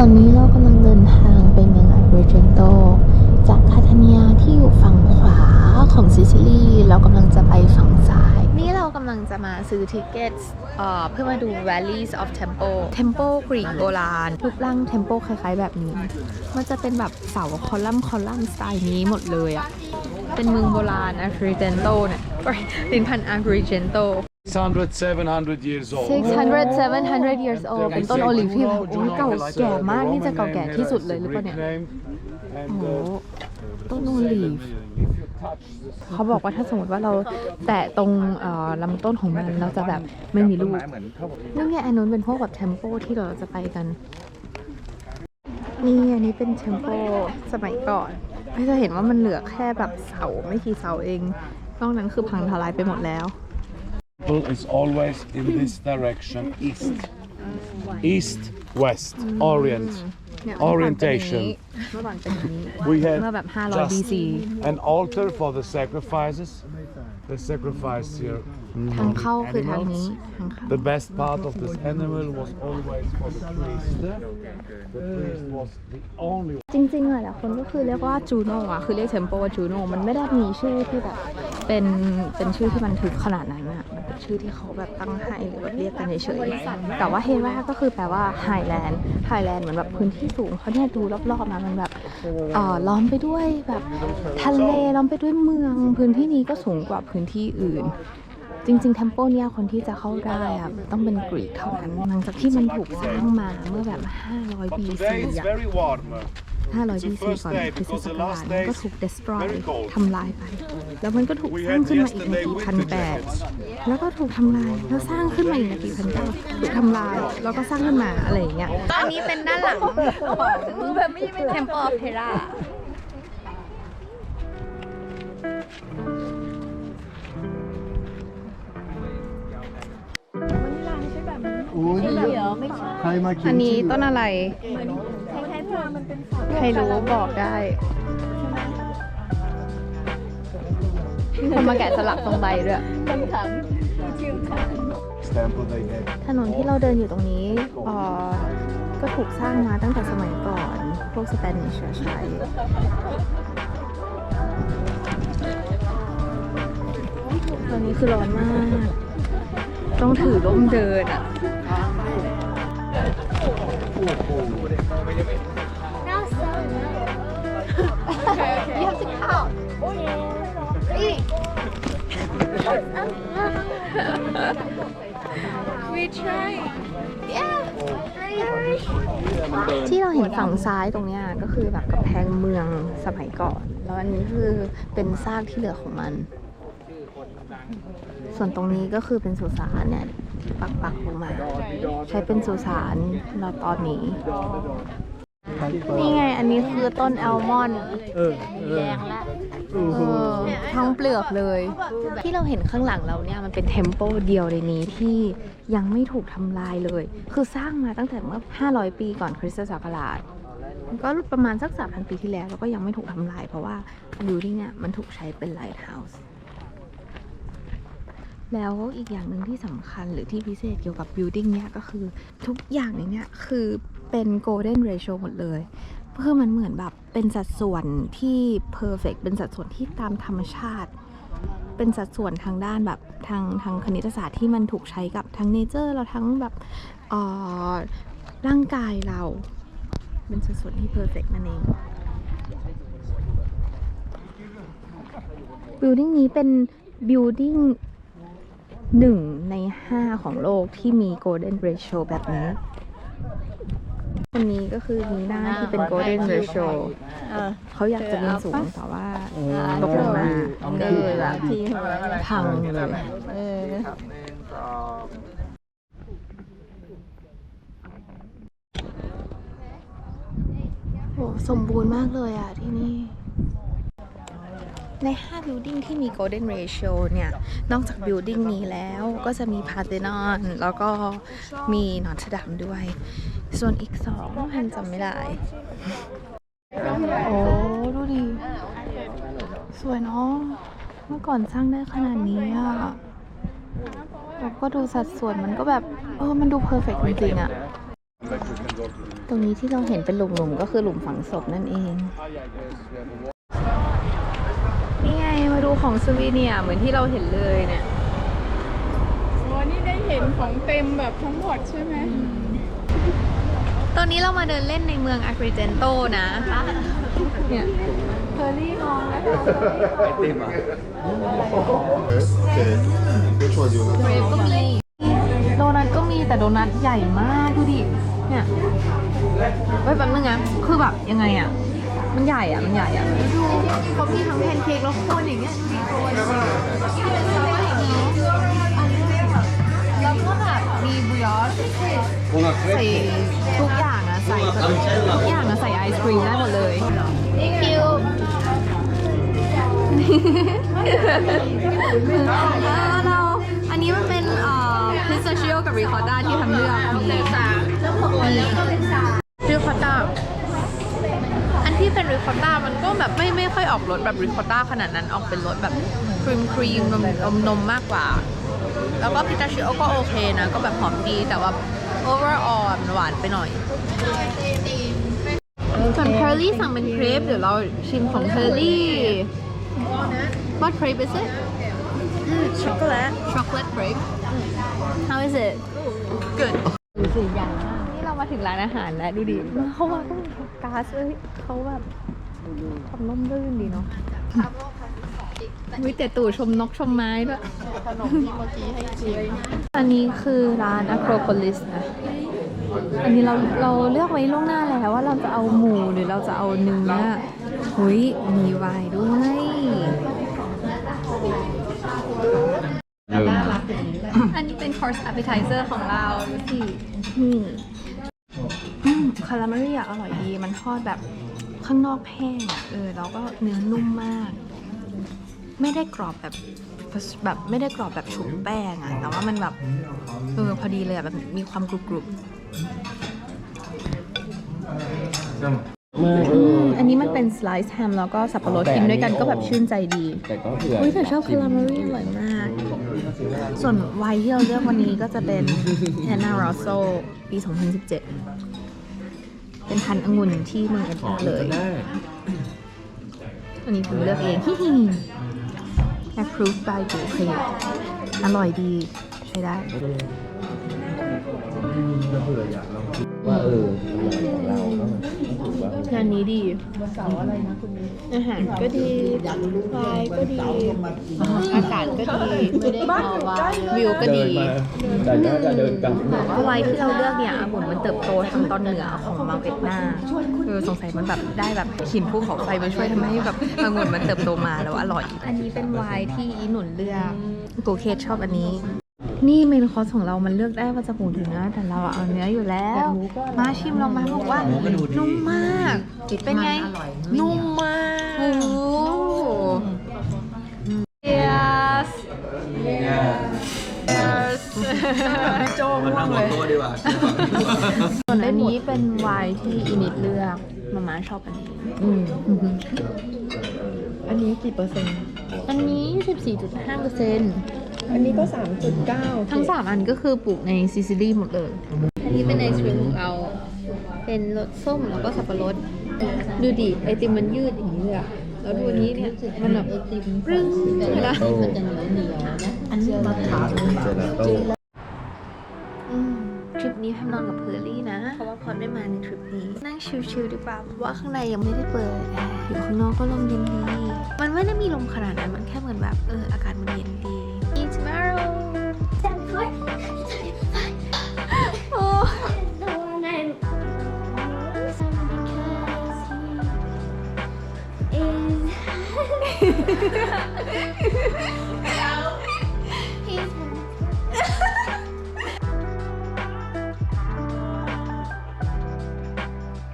ตอนนี้เรากำลังเดินทางไปเมืองอัลเบรเจนโต จากคาทาเนียที่อยู่ฝั่งขวาของซิซิลีเรากำลังจะไปฝั่งซ้าย นี่เรากำลังจะมาซื้อทิเกตเอ่อเพื่อมาดู Valleys of Temple Temple กรีกโบราณรูปร่าง Temple คล้ายๆ แบบนี้ มันจะเป็นแบบเสาคอลัมน์คอลัมน์สไตล์นี้หมดเลยอะเป็นเมืองโบราณอัลเบรเจนโตเนี่ยลินพันอัลเบรเจนโต 600, 700 years old. 600 700 years old เป็นต้นโอลิฟที่แบบโอ้ยเก่าแก่มากที่จะเก่าแก่ที่สุดเลยหรือเปล่าเนี่ย And, โอ้โห uh, ต้นโอลิฟเขาบอกว่าถ้าสมมติว่าเราแตะตรงเอ่อลำต้นของมันเราจะแบบไม่มีลูกนั่นไงอันนู้นเป็นพวกแบบเทมโปที่เราจะไปกัน นี่อันนี้เป็นเทมโปสมัยก่อนไม่จะเห็นว่ามันเหลือแค่แบบเสาไม่กี่เสาเองนอกนั้นคือพังทลายไปหมดแล้ว Temple is always in this direction, east. East, west, orient. เนี่ยเมื่อก่อนเป็นอย่าง Orientation นี้เมื่อก่อนเป็นอย่างนี้ We เมื่อ have แบบ 500 BC an altar for the sacrifices. The sacrifice here. ทางเข้าคือทาง animals. นี้ทางเข้า The best part of this animal was always for the priest. The priest was the only จริงๆหลายๆคนก็คือเรียกว่าจูโน่อะคือเรียกเทมโปว่าจูโน่มันไม่ได้มีชื่อที่แบบเป็นเป็นชื่อที่บันทึกขนาดนั้นอะมันเป็น ชื่อที่เขาแบบตั้งให้หรือแบบเรียกกันเฉยๆแต่ว่าเฮราก็คือแปลว่าไฮแลนด์ไฮแลนด์เหมือนแบบพื้นที่สูงเขาเนี่ยดูรอบๆนะมันแบบเอ่อล้อมไปด้วยแบบทะเลล้อมไปด้วยเมือง พื้นที่นี้ก็สูงกว่าพื้นที่อื่นจริงๆเทมโปเนี่ยคนที่จะเข้าได้อะต้องเป็นกรีกเท่านั้น หลังจากที่มันถูกสร้างมาเมื่อแบบ 500 BC Today it's อะ very warmer. 500 BC ก่อนคริสตศักราชมันก็ถูก destroy ทำลายไป แล้วมันก็ถูกสร้างขึ้นมาอีกในปีพันแปดแล้วก็ถูกทำลายแล้วสร้างขึ้นมาอีกในปีพันเก้าถูกทำลายแล้วก็สร้างขึ้นมาอะไรอย่างเงี้ยอันนี้เป็นด้านหลังของแบบไม่ใช่เป็น Temple of Hera ใครมาเขียอันนนี้ชื่อ ต้นอะไร ใครรู้บอกได้มีคนมาแกะสลักตรงใบด้วย Temple they had. ถนนที่เราเดินอยู่ตรงนี้เอ่อก็ถูกสร้างมาตั้งแต่สมัยก่อน พวกสเปนิชใช้ตอนนี้คือร้อนมาก ต้องถือร่มเดินอะ ที่เราเห็นฝั่งซ้ายตรงเนี้ยก็คือแบบกำแพงเมืองสมัยก่อน แล้วอันนี้คือเป็นซากที่เหลือของมัน ส่วนตรงนี้ก็คือเป็นสุสานเนี่ยปักปักๆลงมา ใช้เป็นสุสานเราตอนนี้ นี่ไงอันนี้คือต้นแอลมอนด์แดงแล้วเออทั้งเปลือกเลย ที่เราเห็นข้างหลังเราเนี่ยมันเป็นเทมเ l ลเดียวในนี้ที่ยังไม่ถูกทำลายเลย คือสร้างมาตั้งแต่เมื่อ 500 ปีก่อนคริสตศักราชก็ประมาณสัก 3,000 ปีที่แล้วแล้วก็ยังไม่ถูกทำลาย เพราะว่าบิวดิ้งเนี่ยมันถูกใช้เป็นไลท์เฮาส์แล้วอีกอย่างหนึ่งที่สำคัญหรือที่พิเศษเกี่ยวกับ building เนี่ยก็คือทุกอย่างในเนี่ยคือ เป็น golden ratio หมดเลยเพื่อมันเหมือนแบบเป็นสัดส่วนที่ perfect เป็นสัดส่วนที่ตามธรรมชาติ เป็นสัดส่วนทางด้านแบบทางทางคณิตศาสตร์ที่มันถูกใช้กับทั้งเนเจอร์เราทั้งแบบเอ่อร่างกายเรา เป็นสัดส่วนที่ perfect นั่นเอง building นี้เป็น building หนึ่งในห้าของโลกที่มี golden ratio แบบนี้ คนนี้ก็คือมีหน้าที่เป็น golden ratio เขาอยากจะบินสูงแต่ว่าตกลงมาก็เลยแบบพังเลยโอ้สมบูรณ์มากเลยอะที่นี่ ใน5 building ที่มี golden ratio เนี่ย นอกจาก building นี้แล้วก็จะมีพา t เ e นอนแล้วก็มีนอตดัมด้วย ส่วนอีกสองพันจำไม่ได้ โอ้ ดูดิ สวยเนาะ เมื่อก่อนสร้างได้ขนาดนี้อะแล้วก็ดูสัดส่วนมันก็แบบ เออ มันดูเพอร์เฟกจริงๆอะตรงนี้ที่เราเห็นเป็นหลุมๆ ก็คือหลุมฝังศพนั่นเอง นี่ไง มาดูของสวีเนียเหมือนที่เราเห็นเลยเนี่ยอ๋อนี่ได้เห็นของเต็มแบบทั้งหมดใช่ไหม ตอนนี้เรามาเดินเล่นในเมืองอ g ก i เจนโตนะเนี่ยเธอรี่มองแล้ว Which one do you want? เรก็มีโดนัทก็มีแต่โดนัทใหญ่มากดูดิเนี่ยเฮ้ยแป๊บนึงนะคือแบบยังไงอะ มันใหญ่อะมันใหญ่อะดูเขามีทั้งแพนเค้กแล้วโคนอย่างเงี้ยดูดิโคนแล้วก็อย่างงี้แล้วก็แบบมีบริออชใส่ทุกอย่างอะ ใส่แบบทุกอย่างอะใส่ไอศครีมได้หมดเลย thank you แล้วเราอันนี้มันเป็นเอ่อพิสตาชิโอกับริคอร์ด้าที่ทำเลือกมีริคอร์ด้าอันที่เป็นริคอร์ด้ามันก็แบบไม่ไม่ค่อยออกรสแบบริคอร์ด้าขนาดนั้นออกเป็นรสแบบครีมครีมนมนมมากกว่า แล้วก็พิสตาชิโอก็โอเคนะ ก็แบบหอมดีแต่ว่า overall มันหวานไปหน่อย ส่วนเพอร์ลี่สั่งเป็นเครปเดี๋ยวเราชิมของเพอร์ลี่ What crepe is it? chocolate. Chocolate crepe. How is it? Good. นี่เรามาถึงร้านอาหารแล้วดูดิเขาว่าก็มีก๊าซเอ้ยเขาแบบทำร่มรื่นดีเนาะ วิแต่ตู่ชมนกชมไม้ด้วยขนมที่เมื่อกี้ให้ชิมอันนี้คือร้าน Acropolis นะ อันนี้เราเราเลือกไว้ล่วงหน้าแล้วว่าเราจะเอาหมูหรือเราจะเอาเนื้อหุยมีไวน์ด้วยอันนี้เป็น course appetizer ของเราดูสินี่คาราเมรี่อะอร่อยดี มันทอดแบบข้างนอกแห้งอะเออ แล้วก็เนื้อนุ่มมาก ไม่ได้กรอบแบบแบบไม่ได้กรอบแบบชุบแป้งอะแต่ว่ามันแบบเออพอดีเลยอะแบบมีความกรุบกรุบอืมอันนี้มันเป็นสไลซ์แฮมแล้วก็สับปะรดกินด้วยกันก็แบบชื่นใจดี แต่ก็เผื่ออุ้ยแต่ชอบคาราเมรี่อร่อยมาก ส่วนไวน์ที่เราเลือกวันนี้ก็จะเป็น Hannah Rosso ปี 2017 เป็นพันธุ์องุ่นที่เมืองเอ็ดนาเลย อันนี้ผมเลือกเองฮิฮิ approved by กูเคอร่อยดีใช้ได้ ว่าเออ ถือว่างานนี้ดีอาหารก็ดีไวน์ก็ดี อากาศก็ดีวิวก็ดีแต่น่าจะเดินกลับไวน์ที่เราเลือกเนี่ยองุ่นมันเติบโตทางตอนเหนือของเมาเอ็ดนาเออสงสัยมันแบบได้แบบหินภูเขาไฟมาช่วยทำให้แบบองุ่นมันเติบโตมาแล้วอร่อย อันนี้เป็นไวน์ที่อีหนุนเลือกกูเคสชอบอันนี้ นี่เมนคอร์สของเรามันเลือกได้ว่าจะหมูหรือเนื้อแต่เราอะเอาเนื้ออยู่แล้ว มาชิมลองมาบอกว่า นุ่มมาก เป็นไง นุ่มมากโอ้โห yes yes โจ้มันนั่งบนโต๊ะดีกว่าส่วนอันนี้เป็นไวน์ที่อินิดเลือกมาม่าชอบอันนี้อันนี้กี่เปอร์เซ็นต์ อันนี้ 14.5เปอร์เซ็นต์ อันนี้ก็ 3.9 ทั้ง 3 อันก็คือปลูกในซิซิลีหมดเลย อันนี้เป็นไอศครีมของเรา เป็นรสส้มแล้วก็สับปะรด ดูดิ ไอติมมันยืดอย่างนี้เลยอะแล้วดูอันนี้เนี่ย มันแบบปรึ้งเลยนะอันนี้มะขามเจลาโต้อืมทริปนี้แพมนอนกับเพอร์ลี่นะ เพราะว่าพอได้มาในทริปนี้ นั่งชิลๆดีกว่าเพราะว่าข้างในยังไม่ได้เปิดแอร์อยู่ข้างนอกก็ลมเย็นดี มันไม่ได้มีลมขนาดนั้น มันแค่เหมือนแบบเอออากาศมันเย็น 감사합니다.